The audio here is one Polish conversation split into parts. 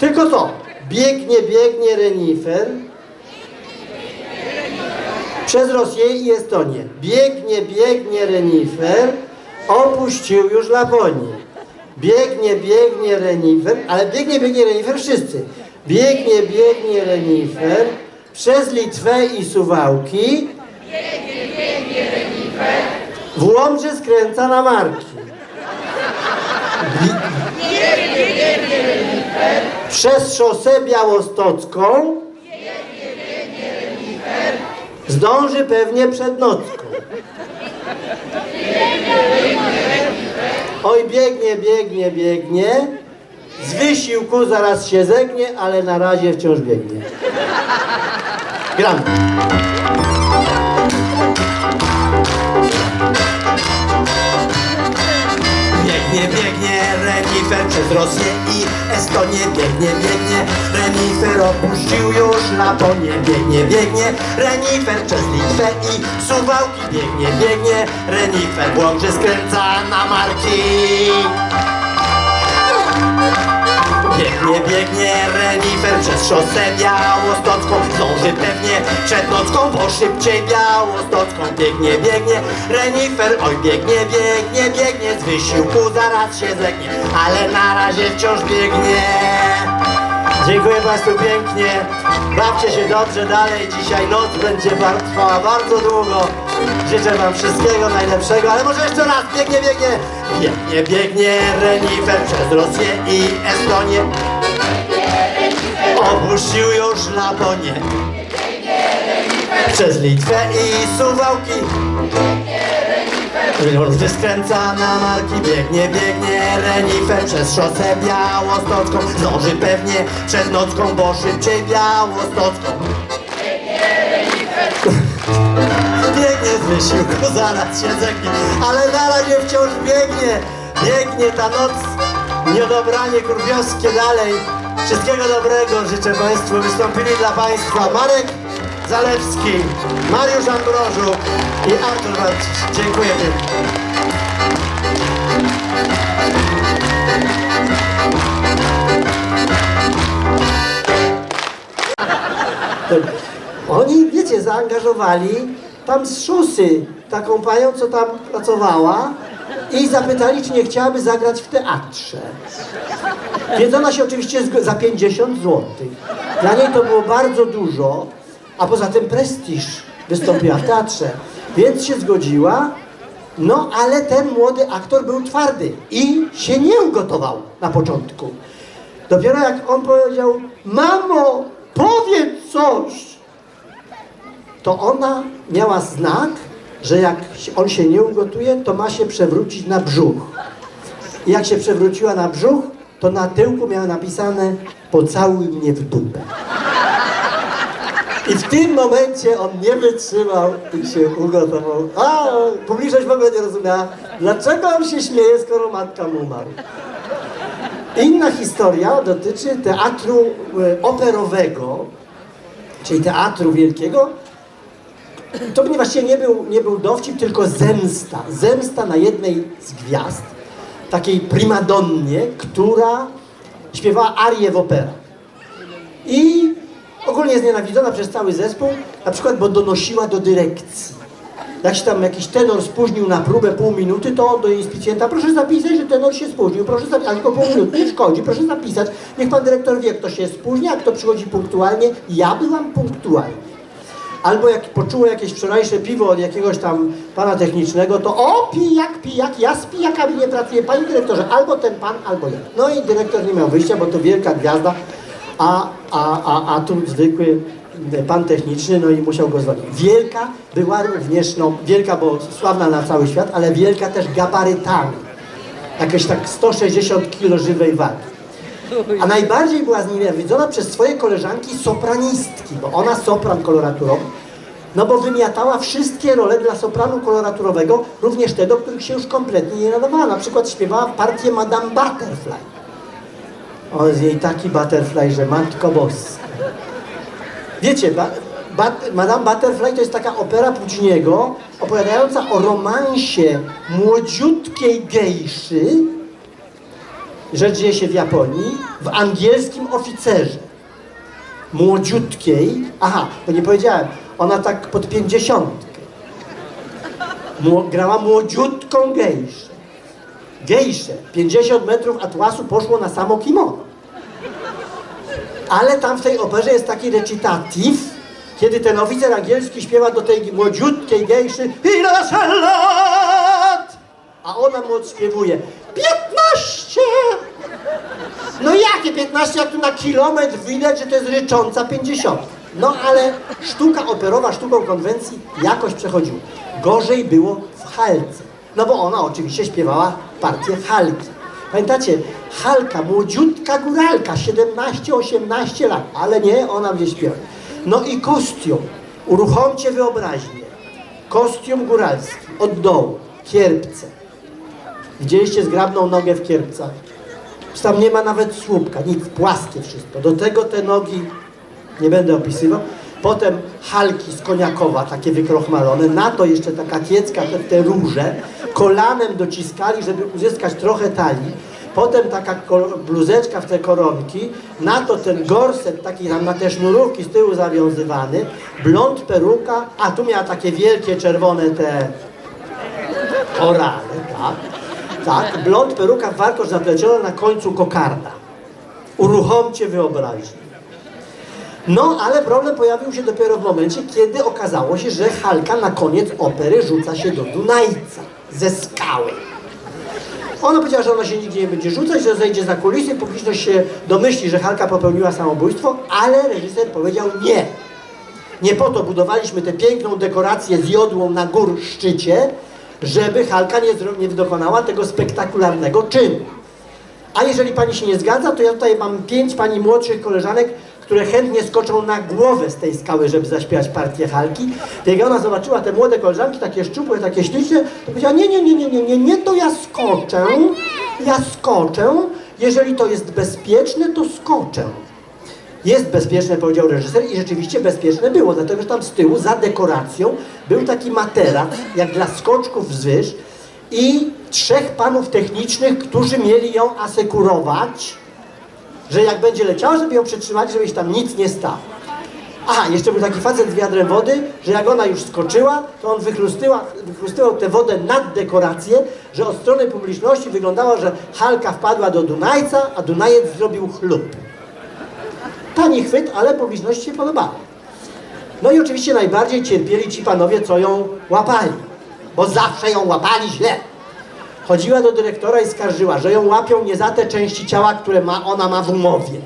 Tylko co? Biegnie, biegnie renifer przez Rosję i Estonię. Biegnie, biegnie renifer, opuścił już Laponię. Biegnie, biegnie renifer, ale biegnie, biegnie renifer wszyscy. Biegnie, biegnie renifer przez Litwę i Suwałki. W Łomży skręca na Marki. Bi- przez szosę białostocką zdąży pewnie przed nocką. Oj, biegnie, biegnie, biegnie. Z wysiłku zaraz się zegnie, ale na razie wciąż biegnie. Gramy. Przez Rosję i Estonię Biegnie, biegnie. Renifer opuścił już Laponię Biegnie, biegnie. Renifer przez Litwę i Suwałki Biegnie, biegnie. Renifer Łomży skręca na Marki Biegnie renifer przez szosę białostocką Zdąży pewnie przed nocką, bo szybciej białostocką Biegnie, biegnie renifer, oj biegnie, biegnie, biegnie Z wysiłku zaraz się zlegnie, ale na razie wciąż biegnie Dziękuję Państwu pięknie. Bawcie się dobrze dalej. Dzisiaj noc będzie trwała bardzo długo. Życzę Wam wszystkiego najlepszego, ale może jeszcze raz. Biegnie, biegnie. Biegnie, biegnie renifer przez Rosję i Estonię Opuścił już Laponię Przez Litwę i Suwałki Łomży skręca na marki Biegnie, biegnie renifer przez szosę białostocką Zdąży pewnie przed nocką, bo szybciej białostocką Biegnie z wysiłku, zaraz się zegnie Ale na razie wciąż biegnie. Biegnie ta noc. Nieodobranie kurwiowskie dalej. Wszystkiego dobrego życzę Państwu. Wystąpili dla Państwa Marek Zalewski, Mariusz Ambrożuk i Artur Marcisz. Dziękuję. Oni, wiecie, zaangażowali tam z szosy taką panią, co tam pracowała i zapytali, czy nie chciałaby zagrać w teatrze. Więc ona się oczywiście za 50 zł. Dla niej to było bardzo dużo, a poza tym prestiż wystąpiła w teatrze. Więc się zgodziła, no ale ten młody aktor był twardy i się nie ugotował na początku. Dopiero jak on powiedział, mamo, powiedz coś, to ona miała znak, że jak on się nie ugotuje, to ma się przewrócić na brzuch. I jak się przewróciła na brzuch, to na tyłku miała napisane pocałuj mnie w dupę. I w tym momencie on nie wytrzymał i się ugotował. A publiczność w ogóle nie rozumiała, dlaczego on się śmieje, skoro matka mu umarła. Inna historia dotyczy teatru e, operowego, czyli teatru wielkiego, to właściwie nie był, nie był dowcip, tylko zemsta. Zemsta na jednej z gwiazd, takiej primadonnie, która śpiewała arię w operach. I ogólnie jest nienawidzona przez cały zespół, na przykład, bo donosiła do dyrekcji. Jak się tam jakiś tenor spóźnił na próbę pół minuty, to do inspicjenta proszę zapisać, że tenor się spóźnił, proszę zapisać, ale tylko pół minuty, nie szkodzi, proszę zapisać. Niech pan dyrektor wie, kto się spóźnia, a kto przychodzi punktualnie. Ja byłam punktualnie. Albo jak poczuło jakieś wczorajsze piwo od jakiegoś tam pana technicznego, to o, pijak, pijak, ja z pijakami nie pracuję, panie dyrektorze, albo ten pan, albo ja. No i dyrektor nie miał wyjścia, bo to wielka gwiazda, a, a, a, a tu zwykły pan techniczny, no i musiał go zwolnić. Wielka była również, no wielka, bo sławna na cały świat, ale wielka też gabarytami. Jakieś tak 160 kilo żywej wagi. A najbardziej była znienawidzona przez swoje koleżanki sopranistki, bo ona sopran koloraturowy, no bo wymiatała wszystkie role dla sopranu koloraturowego, również te, do których się już kompletnie nie nadawała. Na przykład śpiewała partię Madame Butterfly. O, jest jej taki butterfly, że matko boska. Wiecie, ba, Madame Butterfly to jest taka opera Pucciniego opowiadająca o romansie młodziutkiej gejszy Rzecz dzieje się w Japonii, w angielskim oficerze. Młodziutkiej. Aha, to nie powiedziałem. Ona tak pod pięćdziesiątkę. Mło, grała młodziutką gejszę. Gejszę. 50 metrów atłasu poszło na samo kimono. Ale tam w tej operze jest taki recitativ, kiedy ten oficer angielski śpiewa do tej młodziutkiej gejszy Ile lat? A ona mu odśpiewuje 15! No jakie 15, jak tu na kilometr widać, że to jest rycząca 50. No ale sztuka operowa, sztuką konwencji jakoś przechodziła. Gorzej było w Halce. No bo ona oczywiście śpiewała partię Halki. Pamiętacie, Halka, młodziutka góralka, 17-18 lat, ale nie, ona będzie śpiewać. No i kostium, uruchomcie wyobraźnię. Kostium góralski, od dołu, kierpce. Widzieliście zgrabną nogę w kierpcach? Tam nie ma nawet słupka, nic, płaskie wszystko. Do tego te nogi, nie będę opisywał. Potem halki z koniakowa, takie wykrochmalone. Na to jeszcze taka kiecka, te, te róże. Kolanem dociskali, żeby uzyskać trochę talii. Potem taka bluzeczka w te koronki. Na to ten gorset, taki tam na te sznurówki z tyłu zawiązywany. Blond peruka. A tu miała takie wielkie czerwone te korale, tak. Blond peruka, warkosz zapleciona na końcu kokarda. Uruchomcie wyobraźnię. No, ale problem pojawił się dopiero w momencie, kiedy okazało się, że Halka na koniec opery rzuca się do Dunajca ze skały. Ona powiedziała, że ona się nigdzie nie będzie rzucać, że zejdzie za kulisy, publiczność się domyśli, że Halka popełniła samobójstwo, ale reżyser powiedział nie. Nie po to budowaliśmy tę piękną dekorację z jodłą na gór szczycie, żeby Halka nie, nie dokonała tego spektakularnego czynu. A jeżeli pani się nie zgadza, to ja tutaj mam pięć pani młodszych koleżanek, które chętnie skoczą na głowę z tej skały, żeby zaśpiewać partię Halki. Jak ona zobaczyła te młode koleżanki, takie szczupłe, takie śliczne, to powiedziała, nie, nie, nie, nie, nie, nie, nie, to ja skoczę, ja skoczę, jeżeli to jest bezpieczne, to skoczę. Jest bezpieczne, powiedział reżyser i rzeczywiście bezpieczne było, dlatego że tam z tyłu, za dekoracją, był taki materac, jak dla skoczków z i trzech panów technicznych, którzy mieli ją asekurować, że jak będzie leciała, żeby ją przytrzymać, żeby się tam nic nie stało. Aha, jeszcze był taki facet z wiadrem wody, że jak ona już skoczyła, to on wychlustywał tę wodę nad dekorację, że od strony publiczności wyglądało, że Halka wpadła do Dunajca, a Dunajec zrobił chlub. Tani chwyt, ale publiczności się podobało. No i oczywiście najbardziej cierpieli ci panowie, co ją łapali, bo zawsze ją łapali źle. Chodziła do dyrektora i skarżyła, że ją łapią nie za te części ciała, które ma, ona ma w umowie.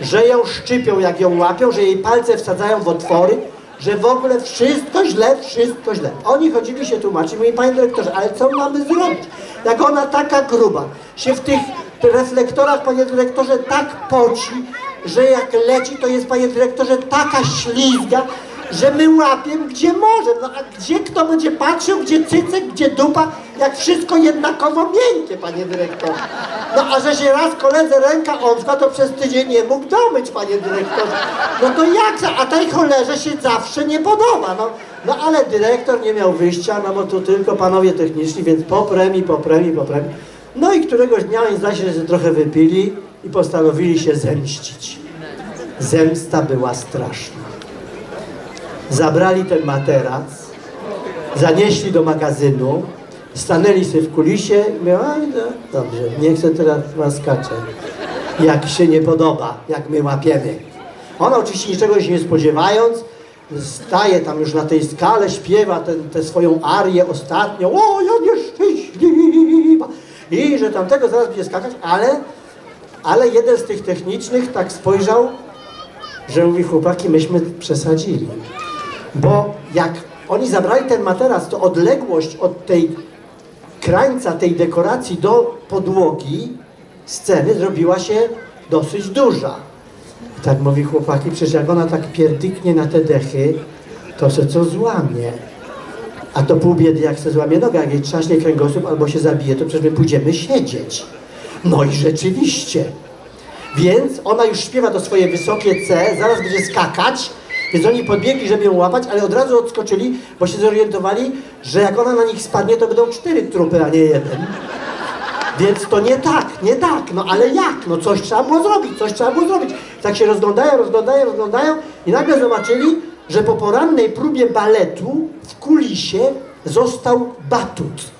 Że ją szczypią, jak ją łapią, że jej palce wsadzają w otwory, że w ogóle wszystko źle, wszystko źle. Oni chodzili się tłumaczyć, mówili, panie dyrektorze, ale co mamy zrobić? Jak ona taka gruba, się w tych reflektorach, panie dyrektorze, tak poci, że jak leci, to jest, panie dyrektorze, taka ślizga, że my łapiemy gdzie może. No a gdzie kto będzie patrzył, gdzie cycek, gdzie dupa, jak wszystko jednakowo miękkie, panie dyrektorze. No a że się raz koledze ręka omskła, to przez tydzień nie mógł domyć, panie dyrektorze. No to jak a tej cholerze się zawsze nie podoba, no. No ale dyrektor nie miał wyjścia, no bo tu tylko panowie techniczni, więc po premii, po premii, po premii. No i któregoś dnia oni zdaje się, że trochę wypili i postanowili się zemścić. Zemsta była straszna zabrali ten materac, zanieśli do magazynu, stanęli sobie w kulisie i mówią, a no, dobrze, nie chcę teraz was skacze. Jak się nie podoba, jak my łapiemy. Ona oczywiście niczego się nie spodziewając, staje tam już na tej skale, śpiewa tę swoją arię ostatnią, o ja nieszczęśliwa. I że tamtego zaraz będzie skakać, ale, ale jeden z tych technicznych tak spojrzał, że mówi, chłopaki, myśmy przesadzili. Bo jak oni zabrali ten materac, to odległość od tej krańca tej dekoracji do podłogi sceny zrobiła się dosyć duża. Tak mówi chłopaki, przecież jak ona tak pierdyknie na te dechy, to se co złamie. A to pół biedy, jak se złamie nogę, jak jej trzaśnie kręgosłup albo się zabije, to przecież my pójdziemy siedzieć. No i rzeczywiście. Więc ona już śpiewa to swoje wysokie C, zaraz będzie skakać, więc oni podbiegli, żeby ją łapać, ale od razu odskoczyli, bo się zorientowali, że jak ona na nich spadnie, to będą cztery trupy, a nie jeden. Więc to nie tak, nie tak, no ale jak? No coś trzeba było zrobić, coś trzeba było zrobić. Tak się rozglądają, rozglądają, rozglądają i nagle zobaczyli, że po porannej próbie baletu w kulisie został batut.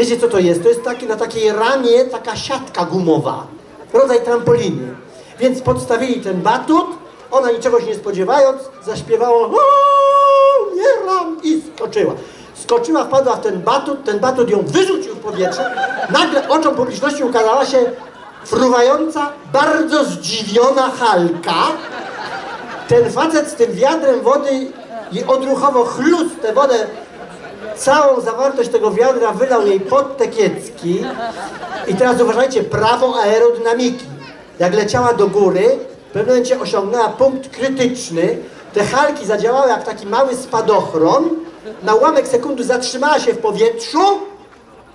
Wiecie co to jest? To jest taki, na takiej ramie taka siatka gumowa, rodzaj trampoliny. Więc podstawili ten batut, ona niczego się nie spodziewając, zaśpiewała "O, nie ram i skoczyła. Skoczyła, wpadła w ten batut, ten batut ją wyrzucił w powietrze. Nagle oczom publiczności ukazała się fruwająca, bardzo zdziwiona Halka. Ten facet z tym wiadrem wody i odruchowo chlust tę wodę całą zawartość tego wiadra wylał jej pod te kiecki i teraz uważajcie, prawo aerodynamiki. Jak leciała do góry, w pewnym momencie osiągnęła punkt krytyczny, te halki zadziałały jak taki mały spadochron, na ułamek sekundy zatrzymała się w powietrzu,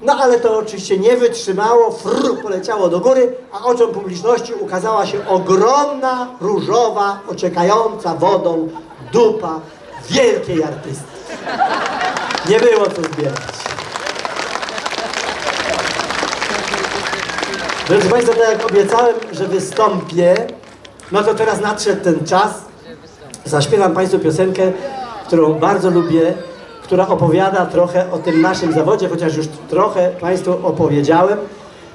no ale to oczywiście nie wytrzymało, fru, poleciało do góry, a oczom publiczności ukazała się ogromna, różowa, ociekająca wodą dupa wielkiej artystki. Nie było co zbierać. Drodzy Państwo, tak jak obiecałem, że wystąpię, no to teraz nadszedł ten czas. Zaśpiewam Państwu piosenkę, którą bardzo lubię, która opowiada trochę o tym naszym zawodzie, chociaż już trochę Państwu opowiedziałem.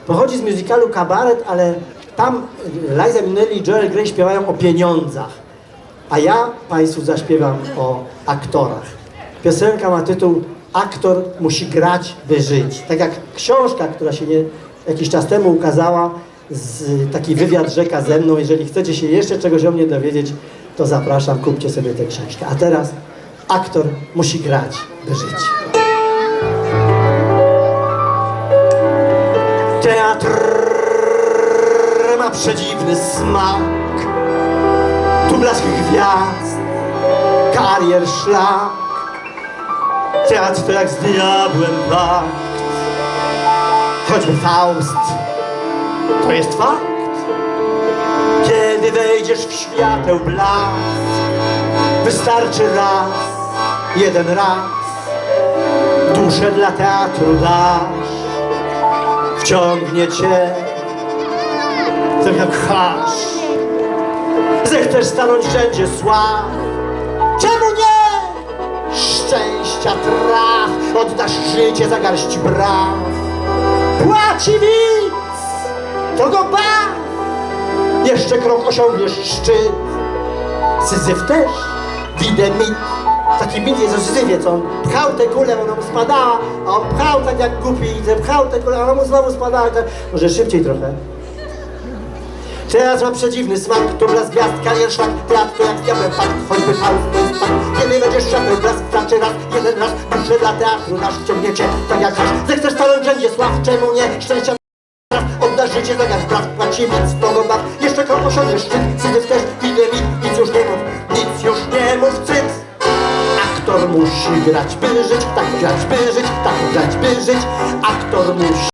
Pochodzi z musicalu Kabaret, ale tam Liza Minnelli i Joel Grey śpiewają o pieniądzach. A ja Państwu zaśpiewam o aktorach. Piosenka ma tytuł Aktor musi grać, by żyć. Tak jak książka, która się nie, jakiś czas temu ukazała, z, taki wywiad rzeka ze mną. Jeżeli chcecie się jeszcze czegoś o mnie dowiedzieć, to zapraszam, kupcie sobie tę książkę. A teraz aktor musi grać, by żyć. Teatr ma przedziwny smak. Tu blask gwiazd, karier szlak. Teatr to jak z diabłem pakt. Choćby Faust, to jest fakt. Kiedy wejdziesz w świateł blask, wystarczy raz, jeden raz. Duszę dla teatru dasz, wciągnie cię, tak jak hasz. Zechcesz stanąć wszędzie sław Czemu nie? Szczęścia traf Oddasz życie za garść braw Płaci widz To go baw Jeszcze krok osiągniesz szczyt Syzyf też Widzę mit Taki mit jest o Syzyfie, co on pchał tę kulę, ona mu spadała, a on pchał tak jak głupi, pchał tę kulę, ona mu znowu spadała. Może szybciej trochę. Teraz ma przedziwny smak, to blask gwiazd, karier szlak, teatr to jak z diabłem choćby Faust to jest. Kiedy będziesz świateł blask, starczy raz, jeden raz, duszę dla teatru nasz ciągniecie, tak jak hasz. Zechcesz stanąć wszędzie sław, czemu nie? Szczęścia raz, oddasz życie za garść braw, płaci więc to go baw. Jeszcze krok osiągniesz szczyt, syzyf też, widzę mit, nic już nie mów, nic już nie mów, cyt. Aktor musi grać, by żyć, tak grać, by żyć, tak grać, by żyć. Aktor musi